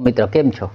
મિત્ર, કેમ છો?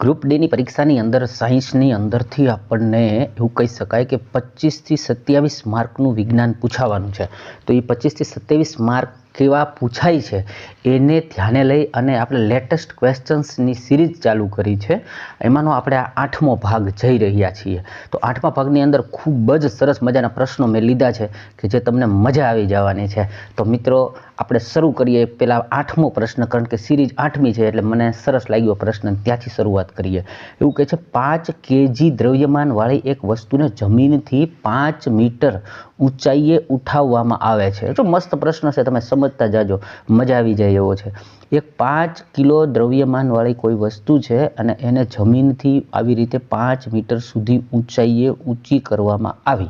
ગ્રુપ ડીની પરીક્ષાની અંદર સાયન્સની અંદરથી આપણને એવું કહી શકાય કે પચીસથી સત્યાવીસ માર્કનું વિજ્ઞાન પૂછાવાનું છે. તો એ પચીસથી સત્યાવીસ માર્ક કેવા પૂછાય છે, એને ધ્યાને લઈ અને આપણે લેટેસ્ટ ક્વેશ્ચન્સની સિરીઝ ચાલુ કરી છે. એમાંનો આપણે આ આઠમો ભાગ જઈ રહ્યા છીએ. તો આઠમા ભાગની અંદર ખૂબ જ સરસ મજાના પ્રશ્નો મેં લીધા છે કે જે તમને મજા આવી જવાની છે. તો મિત્રો, આપણે શરૂ કરીએ પહેલાં આઠમો પ્રશ્ન, કારણ કે સિરીઝ આઠમી છે એટલે મને સરસ લાગ્યો પ્રશ્ન, ત્યાંથી શરૂઆત કરીએ. એવું કહે છે, પાંચ કેજી દ્રવ્યમાનવાળી એક વસ્તુને જમીનથી પાંચ મીટર ઊંચાઈએ ઉઠાવવામાં આવે છે. એટલો મસ્ત પ્રશ્ન છે, તમે સમજતા જાજો. મજા આવી જાય એવો છે. એક પાંચ કિલો દ્રવ્યમાનવાળી કોઈ વસ્તુ છે અને એને જમીનથી આવી રીતે પાંચ મીટર સુધી ઊંચાઈએ ઊંચી કરવામાં આવી.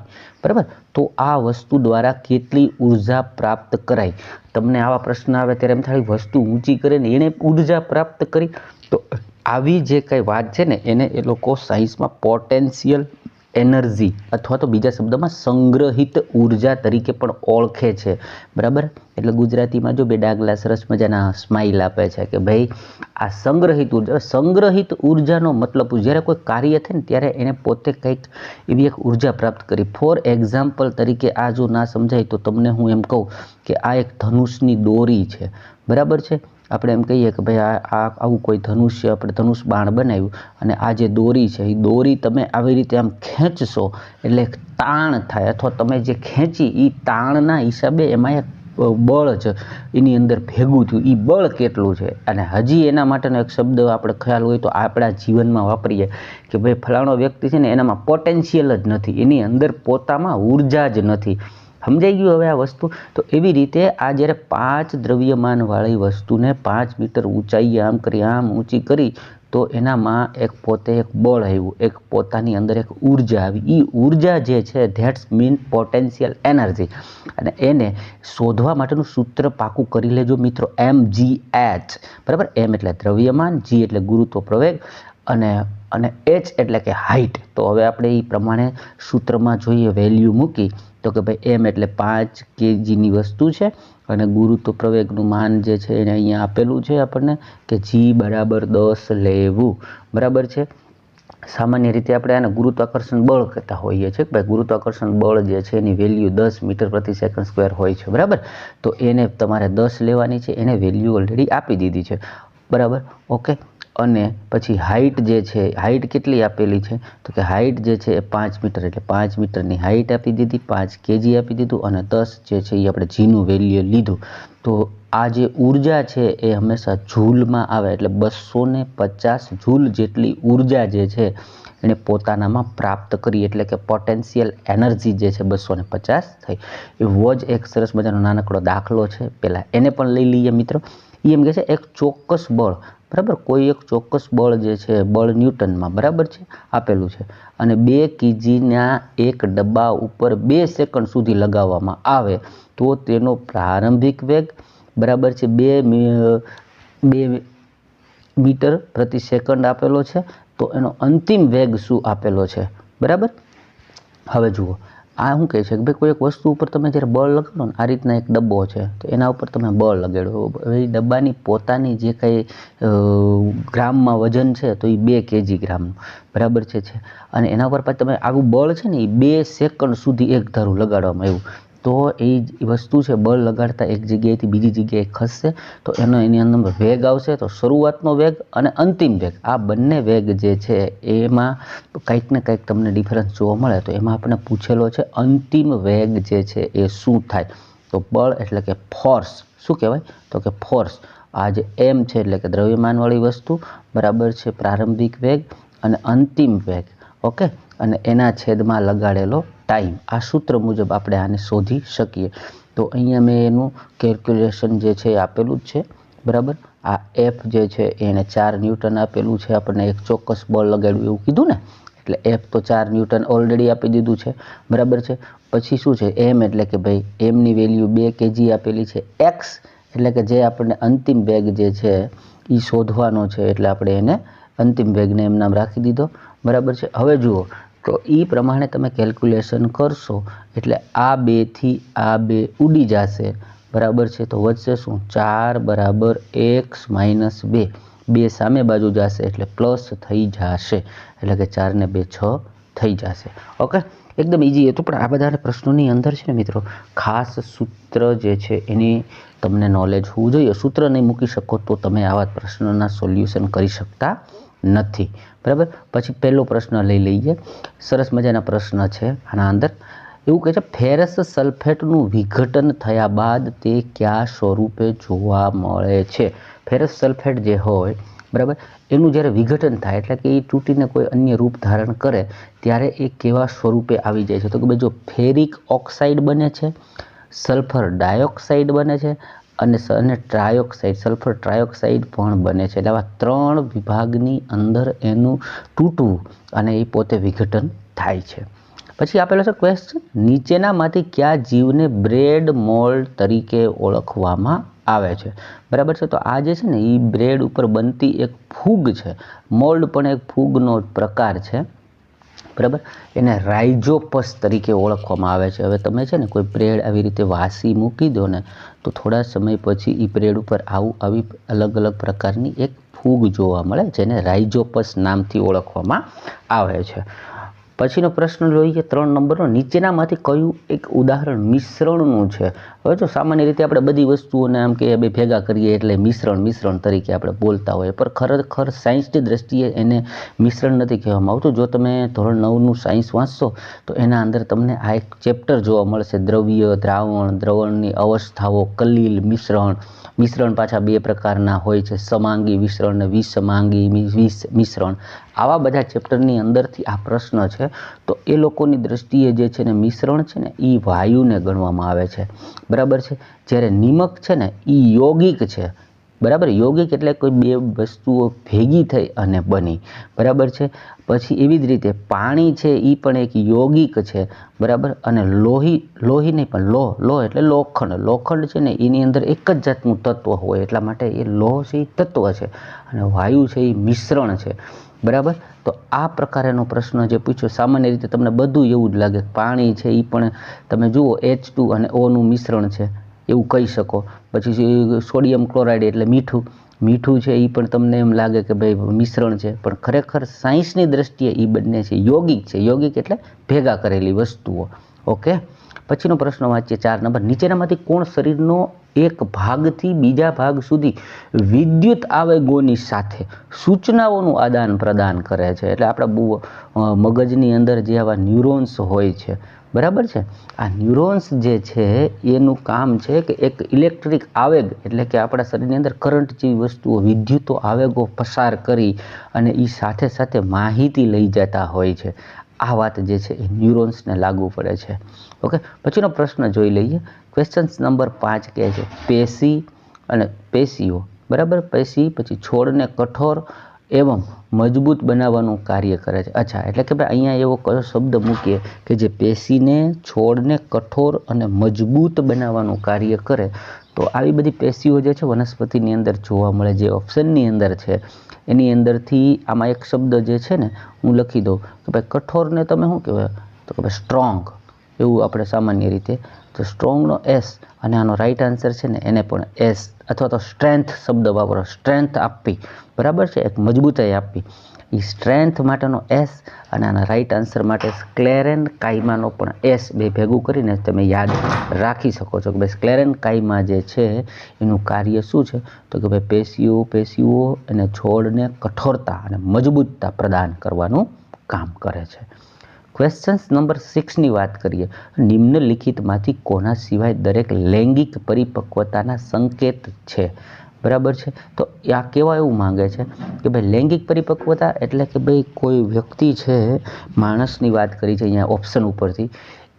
બરાબર? તો આ વસ્તુ દ્વારા કેટલી ઊર્જા પ્રાપ્ત કરાઈ? તમને આવા પ્રશ્ન આવે ત્યારે એમ થાય, વસ્તુ ઊંચી કરે ને એણે ઊર્જા પ્રાપ્ત કરી? તો આવી જે કંઈ વાત છે ને, એને એ લોકો સાયન્સમાં પોટેન્શિયલ એનર્જી અથવા તો બીજા શબ્દમાં સંગ્રહિત ઊર્જા તરીકે પણ ઓળખે છે. બરાબર? એટલે ગુજરાતીમાં જો બે ડાગલા સરસ મજાના સ્માઇલ આપે છે કે ભાઈ, આ સંગ્રહિત ઊર્જા સંગ્રહિત ઉર્જાનો મતલબ જ્યારે કોઈ કાર્ય થાય ને ત્યારે એને પોતે કંઈક એવી એક ઊર્જા પ્રાપ્ત કરી. ફોર એક્ઝામ્પલ તરીકે આ જો ના સમજાય તો તમને હું એમ કહું કે આ એક ધનુષની દોરી છે. બરાબર છે? આપણે એમ કહીએ કે ભાઈ આ આવું કોઈ ધનુષ્ય આપણે ધનુષ બાણ બનાવ્યું અને આ જે દોરી છે, એ દોરી તમે આવી રીતે આમ ખેંચશો એટલે તાણ થાય અથવા તમે જે ખેંચી એ તાણના હિસાબે એમાં એક બળ છે એની અંદર ભેગું થયું. એ બળ કેટલું છે? અને હજી એના માટેનો એક શબ્દ આપણે ખ્યાલ હોય તો આપણા જીવનમાં વાપરીએ કે ભાઈ ફલાણો વ્યક્તિ છે ને એનામાં પોટેન્શિયલ જ નથી. એની અંદર પોતામાં ઊર્જા જ નથી. સમજાઈ ગયું હવે આ વસ્તુ? તો એવી રીતે આ જ્યારે પાંચ દ્રવ્યમાનવાળી વસ્તુને પાંચ મીટર ઊંચાઈએ આમ કરી, આમ ઊંચી કરી, તો એનામાં એક પોતે એક બળ આવ્યું, એક પોતાની અંદર એક ઊર્જા આવી. એ ઊર્જા જે છે, ધેટ્સ મીન પોટેન્શિયલ એનર્જી. અને એને શોધવા માટેનું સૂત્ર પાકું કરી લેજો મિત્રો, એમ જી એચ. બરાબર? એમ એટલે દ્રવ્યમાન, જી એટલે ગુરુત્વ પ્રવેગ. અને અને એચ એટલે કે હાઇટ તો હવે આપણે એ પ્રમાણે સૂત્રમાં જોઈએ વેલ્યુ મૂકી, તો કે ભાઈ એમ એટલે પાંચ કેજીની વસ્તુ છે. અને ગુરુત્વ પ્રવેગનું માન જે છે એને અહીંયા આપેલું છે આપણને, કે જી બરાબર દસ લેવું. બરાબર છે? સામાન્ય રીતે આપણે આને ગુરુત્વાકર્ષણ બળ કહેતા હોઈએ છીએ. કે ભાઈ ગુરુત્વાકર્ષણ બળ જે છે એની વેલ્યુ દસ મીટર પ્રતિ સેકન્ડ સ્ક્વેર હોય છે. બરાબર? તો એને તમારે દસ લેવાની છે. એને વેલ્યુ ઓલરેડી આપી દીધી છે. બરાબર? ઓકે અને પછી હાઇટ જે છે હાઇટ કેટલી આપેલી છે? તો કે હાઇટ જે છે એ પાંચ મીટર, એટલે પાંચ મીટરની હાઇટ આપી દીધી, પાંચ કેજી આપી દીધું અને દસ જે છે એ આપણે જીનું વેલ્યુ લીધું. તો આ જે ઊર્જા છે એ હંમેશા જૂલમાં આવે, એટલે બસો ને પચાસ જૂલ જેટલી ઊર્જા જે છે એણે પોતાનામાં પ્રાપ્ત કરી, એટલે કે પોટેન્શિયલ એનર્જી જે છે બસો ને પચાસ થઈ. એવો જ એક સરસ મજાનો નાનકડો દાખલો છે. પહેલાં એને પણ લઈ લઈએ મિત્રો. એ એમ કહે છે, એક ચોક્કસ બળ બરાબર? કોઈ એક ચોક્કસ બળ જે છે, બળ ન્યૂટનમાં બરાબર છે? આપેલું છે. અને બે કેજીના એક ડબ્બા ઉપર બે સેકન્ડ સુધી લગાવવામાં આવે તો તેનો પ્રારંભિક વેગ બરાબર છે બે બે મીટર પ્રતિ સેકન્ડ આપેલો છે. તો એનો અંતિમ વેગ શું આપેલો છે? બરાબર? હવે જુઓ. આ શું કહે છે કે ભાઈ કોઈ એક વસ્તુ ઉપર તમે જ્યારે બળ લગાડો ને, આ રીતના એક ડબ્બો છે, તો એના ઉપર તમે બળ લગાડો. એ ડબ્બાની પોતાની જે કંઈ ગ્રામમાં વજન છે, તો એ બે કેજી ગ્રામનું બરાબર છે અને એના ઉપર પાછું તમે આવું બળ છે ને, એ બે સેકન્ડ સુધી એક ધારું લગાડવામાં આવ્યું. તો એ વસ્તુ છે, બળ લગાડતા એક જગ્યાએથી બીજી જગ્યાએ ખસશે, તો એનો એની અંદર વેગ આવશે, તો શરૂઆતનો વેગ અને અંતિમ વેગ, આ બંને વેગ જે છે, એમાં કંઈક ને કંઈક તમને ડિફરન્સ જોવા મળે, તો એમાં આપણે પૂછેલો છે, અંતિમ વેગ જે છે, એ શું થાય? તો બળ એટલે કે ફોર્સ શું કહેવાય? તો કે ફોર્સ આ જે એમ છે, એટલે કે દ્રવ્યમાનવાળી વસ્તુ, બરાબર છે પ્રારંભિક વેગ અને અંતિમ વેગ, ઓકે? અને એના છેદમાં લગાડેલો ટાઈમ આ સૂત્ર મુજબ આપણે આને શોધી શકીએ. તો અહીંયા મેં એનું કેલ્ક્યુલેશન જે છે એ આપેલું જ છે. બરાબર? આ એફ જે છે એણે ચાર ન્યૂટન આપેલું છે. આપણને એક ચોક્કસ બળ લગાડ્યું એવું કીધું ને? એટલે એફ તો ચાર ન્યૂટન ઓલરેડી આપી દીધું છે. બરાબર છે? પછી શું છે? એમ એટલે કે ભાઈ એમની વેલ્યુ બે કેજી આપેલી છે. એક્સ એટલે કે જે આપણને અંતિમ વેગ જે છે એ શોધવાનો છે. એટલે આપણે એને અંતિમ વેગને એમ નામ રાખી દીધો. બરાબર છે? હવે જુઓ તો એ પ્રમાણે તમે કેલ્ક્યુલેશન કરશો, એટલે આ બેથી આ બે ઉડી જશે. બરાબર છે? તો વધશે શું? ચાર બરાબર એક્સ માઇનસ બે. બે સામે બાજુ જશે એટલે પ્લસ થઈ જશે. એટલે કે ચારને બે છ થઈ જશે. ઓકે? એકદમ ઇઝી હતું પણ આ બધા પ્રશ્નોની અંદર છે ને મિત્રો, ખાસ સૂત્ર જે છે એની તમને નોલેજ હોવું જોઈએ. સૂત્ર નહીં મૂકી શકો તો તમે આવા પ્રશ્નોના સોલ્યુશન કરી શકતા નથી. બરાબર? પછી પહેલો પ્રશ્ન લઈ લઈએ. સરસ મજાના પ્રશ્ન છે આના અંદર. એવું કહે છે, ફેરસ સલ્ફેટનું વિઘટન થયા બાદ તે કયા સ્વરૂપે જોવા મળે છે? ફેરસ સલ્ફેટ જે હોય, બરાબર, એનું જ્યારે વિઘટન થાય, એટલે કે એ તૂટીને કોઈ અન્ય રૂપ ધારણ કરે, ત્યારે એ કેવા સ્વરૂપે આવી જાય છે? તો કે ભાઈ, જો ફેરિક ઓક્સાઇડ બને છે, સલ્ફર ડાયોક્સાઇડ બને છે અને અને ટ્રાયોક્સાઇડ સલ્ફર ટ્રાયોક્સાઇડ પણ બને છે. એટલે આવા ત્રણ વિભાગની અંદર એનું તૂટવું અને એ પોતે વિઘટન થાય છે. પછી આપેલો છે ક્વેશ્ચન નીચેનામાંથી કયા જીવને બ્રેડ મોલ્ડ તરીકે ઓળખવામાં આવે છે? બરાબર છે? તો આ જે છે ને એ બ્રેડ ઉપર બનતી એક ફૂગ છે. મોલ્ડ પણ એક ફૂગનો પ્રકાર છે. બરાબર? એને રાઇઝોપસ તરીકે ઓળખવામાં આવે છે. હવે તમે છે ને કોઈ પ્રેડ આવી રીતે વાસી મૂકી દો ને, તો થોડા સમય પછી એ પ્રેડ ઉપર આવું આવી અલગ અલગ પ્રકારની એક ફૂગ જોવા મળે, જેને રાઇઝોપસ નામથી ઓળખવામાં આવે છે. પછીનો પ્રશ્ન જોઈએ ત્રણ નંબરનો નીચેનામાંથી કયું એક ઉદાહરણ મિશ્રણનું છે? હવે જો સામાન્ય રીતે આપણે બધી વસ્તુઓને આમ કે બે ભેગા કરીએ એટલે મિશ્રણ મિશ્રણ તરીકે આપણે બોલતા હોઈએ. પણ ખરેખર સાયન્સની દ્રષ્ટિએ એને મિશ્રણ નથી કહેવામાં આવતું. જો તમે ધોરણ નવનું સાયન્સ વાંચશો, તો એના અંદર તમને આ એક ચેપ્ટર જોવા મળશે. દ્રવ્ય, દ્રાવણ, દ્રવણની અવસ્થાઓ, કલીલ મિશ્રણ. મિશ્રણ પાછા બે પ્રકારના હોય છે. સમાંગી મિશ્રણ ને વિસમાંગી મિ- વિસ- મિશ્રણ. આવા બધા ચેપ્ટરની અંદરથી આ પ્રશ્ન છે, તો એ લોકોની દ્રષ્ટિએ જે છે ને મિશ્રણ છે ને એ વાયુને ગણવામાં આવે છે. બરાબર છે? જ્યારે નિમક છે ને એ યોગિક છે બરાબર? યોગિક એટલે કોઈ બે વસ્તુઓ ભેગી થઈ અને બની. બરાબર છે? પછી એવી જ રીતે પાણી છે એ પણ એક યોગિક છે, બરાબર? અને લોહી લોહી નહીં પણ લોહ લોહ એટલે લોખંડ. લોખંડ છે ને એની અંદર એક જ જાતનું તત્વ હોય, એટલા માટે એ લોહ છે એ તત્વ છે. અને વાયુ છે એ મિશ્રણ છે, બરાબર? તો આ પ્રકારેનો પ્રશ્ન જે પૂછ્યો, સામાન્ય રીતે તમને બધું એવું જ લાગે પાણી છે એ પણ તમે જુઓ એચ ટુ અને ઓનું મિશ્રણ છે. એવું કહી શકો. પછી સોડિયમ ક્લોરાઇડ એટલે મીઠું. મીઠું છે એ પણ તમને એમ લાગે કે ભાઈ મિશ્રણ છે. પણ ખરેખર સાયન્સની દ્રષ્ટિએ એ બંને છે. યોગિક છે. યોગિક એટલે ભેગા કરેલી વસ્તુઓ. ઓકે? પછીનો પ્રશ્ન વાંચીએ ચાર નંબર. નીચેનામાંથી કોણ શરીરનો એક ભાગથી બીજા ભાગ સુધી વિદ્યુત આવેગોની સાથે સૂચનાઓનું આદાન પ્રદાન કરે છે? એટલે આપણા બહુ મગજની અંદર જે આવા ન્યુરોન્સ હોય છે બરાબર છે? આ ન્યુરોન્સ જે છે, એનું કામ છે કે એક ઇલેક્ટ્રિક આવેગ, એટલે કે આપણા શરીરની અંદર કરંટ જેવી વસ્તુઓ, વિદ્યુતો, આવેગો પસાર કરી અને એ સાથે સાથે માહિતી લઈ જતા હોય છે. આ વાત જે છે એ ન્યુરોન્સને લાગુ પડે છે. ઓકે? પછીનો પ્રશ્ન જોઈ લઈએ. ક્વેશ્ચન્સ નંબર પાંચ કહે છે, પેશી અને પેશીઓ. બરાબર? પેશી, પછી છોડને કઠોર એવં મજબૂત બનાવવાનું કાર્ય કરે છે. અચ્છા, એટલે કે ભાઈ અહીંયા એવો કયો શબ્દ મૂકીએ કે જે પેશીને, છોડને કઠોર અને મજબૂત બનાવવાનું કાર્ય કરે. તો આવી બધી પેશીઓ જે છે વનસ્પતિની અંદર જોવા મળે, જે ઓપ્શનની અંદર છે, એની અંદરથી આમાં એક શબ્દ જે છે ને હું લખી દઉં. કે ભાઈ કઠોરને તમે શું કહેવાય? તો કે ભાઈ સ્ટ્રોંગ. એવું આપણે સામાન્ય રીતે તો સ્ટ્રોંગનો એસ અને આનો રાઈટ આન્સર છે ને એને પણ એસ અથવા તો સ્ટ્રેન્થ શબ્દ વાપરો, સ્ટ્રેન્થ આપવી. બરાબર છે? એક મજબૂતાઈ આપવી. એ સ્ટ્રેન્થ માટેનો એસ અને આના રાઈટ આન્સર માટે સ્ક્લેરેન કાયમાનો પણ એસ બે ભેગું કરીને તમે યાદ રાખી શકો છો કે ભાઈ સ્ક્લેરેન કાયમા જે છે એનું કાર્ય શું છે? તો કે ભાઈ પેશીઓ પેશીઓ અને છોડને કઠોરતા અને મજબૂતતા પ્રદાન કરવાનું કામ કરે છે. ક્વેશ્ચન્સ નંબર સિક્સની વાત કરીએ. નિમ્નલિખિતમાંથી કોના સિવાય દરેક લૈંગિક પરિપક્વતાના સંકેત છે? બરાબર છે? તો આ કેવા એવું માંગે છે કે ભાઈ લૈંગિક પરિપક્વતા એટલે કે ભાઈ કોઈ વ્યક્તિ છે, માણસની વાત કરી છે અહીંયા ઓપ્શન ઉપરથી,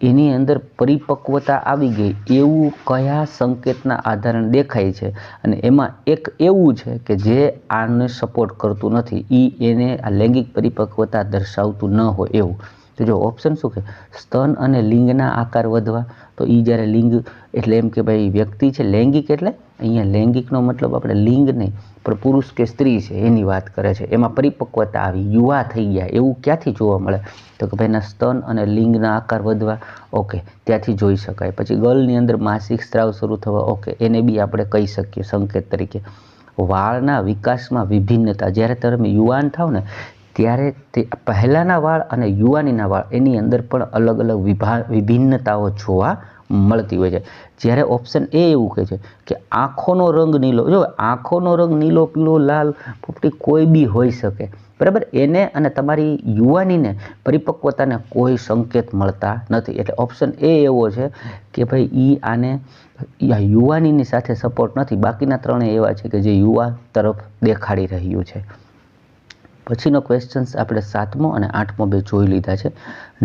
એની અંદર પરિપક્વતા આવી ગઈ. એવું કયા સંકેતના આધારે દેખાય છે? અને એમાં એક એવું છે કે જે આને સપોર્ટ કરતું નથી. એ એને આ લૈંગિક પરિપક્વતા દર્શાવતું ન હોય એવું. તો જો ઓપ્શન શું કે સ્તન અને લિંગના આકાર વધવા, તો એ જ્યારે લિંગ એટલે એમ કે ભાઈ વ્યક્તિ છે, લૈંગિક એટલે અહીંયા લૈંગિકનો મતલબ આપણે લિંગ નહીં, પણ પુરુષ કે સ્ત્રી છે, એની વાત કરે છે. એમાં પરિપક્વતા આવી, યુવા થઈ ગયા, એવું ક્યાંથી જોવા મળે? તો કે ભાઈના સ્તન અને લિંગના આકાર વધવા, ઓકે, ત્યાંથી જોઈ શકાય. પછી ગર્લની અંદર માસિક સ્ત્રાવ શરૂ થવા, ઓકે, એને બી આપણે કહી શકીએ સંકેત તરીકે. વાળના વિકાસમાં વિભિન્નતા, જ્યારે તમે યુવાન થાવ ને ત્યારે તે પહેલાંના વાળ અને યુવાનીના વાળ એની અંદર પણ અલગ અલગ વિભા, વિભિન્નતાઓ જોવા મળતી હોય છે. જ્યારે ઓપ્શન એ એવું કહે છે કે આંખોનો રંગ નીલો, જો આંખોનો રંગ નીલો, પીળો, લાલ પોપટી કોઈ બી હોઈ શકે. બરાબર? એને અને તમારી યુવાનીને પરિપક્વતાને કોઈ સંકેત મળતા નથી. એટલે ઓપ્શન એ એવો છે કે ભાઈ એ આને યુવાનીની સાથે સપોર્ટ નથી. બાકીના ત્રણેય એવા છે કે જે યુવા તરફ દેખાડી રહ્યું છે. પછીનો ક્વેશ્ચન્સ આપણે સાતમો અને આઠમો બે જોઈ લીધા છે.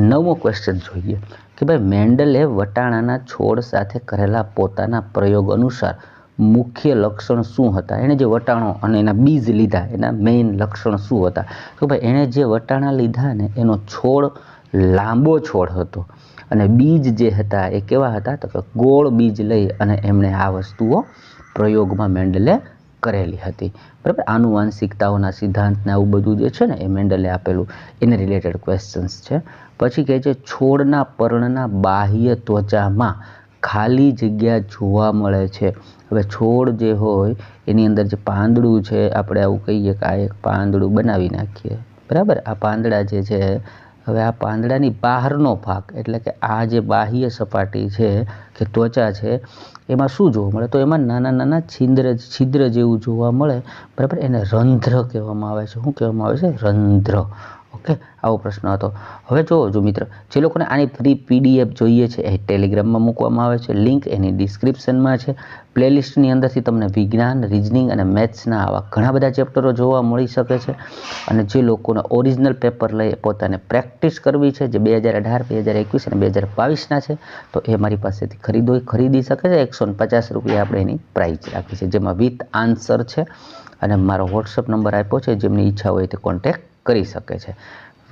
નવમો ક્વેશ્ચન જોઈએ કે ભાઈ મેન્ડલે વટાણાના છોડ સાથે કરેલા પોતાના પ્રયોગ અનુસાર મુખ્ય લક્ષણ શું હતા? એણે જે વટાણો અને એના બીજ લીધા, એના મેઇન લક્ષણ શું હતા? તો ભાઈ એણે જે વટાણા લીધા ને એનો છોડ લાંબો છોડ હતો અને બીજ જે હતા એ કેવા હતા? તો કે ગોળ બીજ લઈ અને એમણે આ વસ્તુઓ પ્રયોગમાં મેન્ડલે કરેલી હતી. બરાબર? આનુવાંશિકતાઓના સિદ્ધાંતને આવું બધું જે છે ને એ મેન્ડલે આપેલું, એને રિલેટેડ ક્વેશ્ચન્સ છે. પછી કહે છે, છોડના પર્ણના બાહ્ય ત્વચામાં ખાલી જગ્યા જોવા મળે છે. હવે છોડ જે હોય, એની અંદર જે પાંદડું છે, આપણે આવું કહીએ કે આ એક પાંદડું બનાવી નાખીએ. બરાબર? આ પાંદડા જે છે હવે આ પાંદડાની બહારનો ભાગ, એટલે કે આ જે બાહ્ય સપાટી છે કે ત્વચા છે, એમાં શું જોવા મળે? તો એમાં નાના નાના છિદ્ર છિદ્ર જેવું જોવા મળે. બરાબર? એને રંધ્ર કહેવામાં આવે છે. શું કહેવામાં આવે છે? રંધ્ર. ઓકે? આવો પ્રશ્ન હતો. હવે જુઓ, જો મિત્ર, જે લોકોને આની ફ્રી પીડીએફ જોઈએ છે, એ ટેલિગ્રામમાં મૂકવામાં આવે છે, લિંક એની ડિસ્ક્રિપ્શનમાં છે. પ્લેલિસ્ટની અંદરથી તમને વિજ્ઞાન, રિઝનિંગ અને મેથ્સના આવા ઘણા બધા ચેપ્ટરો જોવા મળી શકે છે. અને જે લોકોને ઓરિજિનલ પેપર લઈ પોતાને પ્રેક્ટિસ કરવી છે, જે બે હજાર અઢાર, બે હજાર એકવીસ અને બે હજાર બાવીસના છે, તો એ મારી પાસેથી ખરીદો ખરીદી શકે છે. એકસો પચાસ રૂપિયા આપણે એની પ્રાઇસ રાખી છે, જેમાં વિથ આન્સર છે. અને મારો વોટ્સઅપ નંબર આપ્યો છે, જેમની ઈચ્છા હોય તે કોન્ટેક્ટ કરી શકે છે.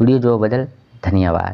વીડિયો જોવા બદલ ધન્યવાદ.